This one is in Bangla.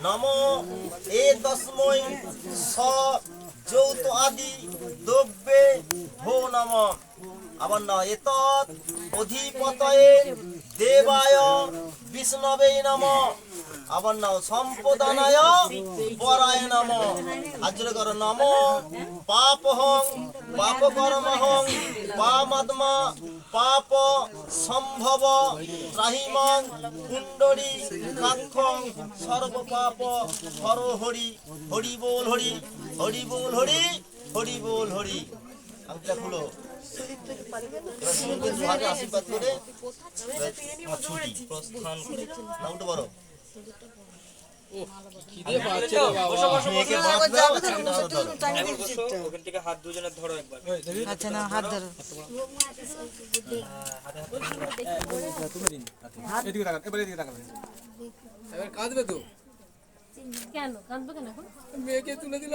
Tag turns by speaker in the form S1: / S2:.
S1: নম এ তস্মৈ স যৌত আদি দ্রব্যে ভো নম আবার না এত অধিপতয়ে দেবায় বিষ্ণবে নম আবার নাও সম্পদানায় পরায় নম। আজর কর নম পাপহং পাপ কর্মহং পামাত্মা, পাপ সম্ভব, ত্রাহিমং, কুণ্ডলী, কাক্ষং সর্ব পাপ হর হরি হরি বল হরি হরি বল হরি হরি বল হরি। আংটা খুলো। আশীর্বাদ করে প্রস্থান করে। না উঠে বড় হাতে ধরো।
S2: ওখান থেকে হাত দুজনে ধরো একবার
S3: আচ্ছা না হাত ধরো
S4: এদিকে তাকান এবার এদিকে তাকান।
S5: এবার কাঁদবে তো
S6: কেন? কাঁদবে কেন এখন?
S5: মেয়েকে তুলে দিল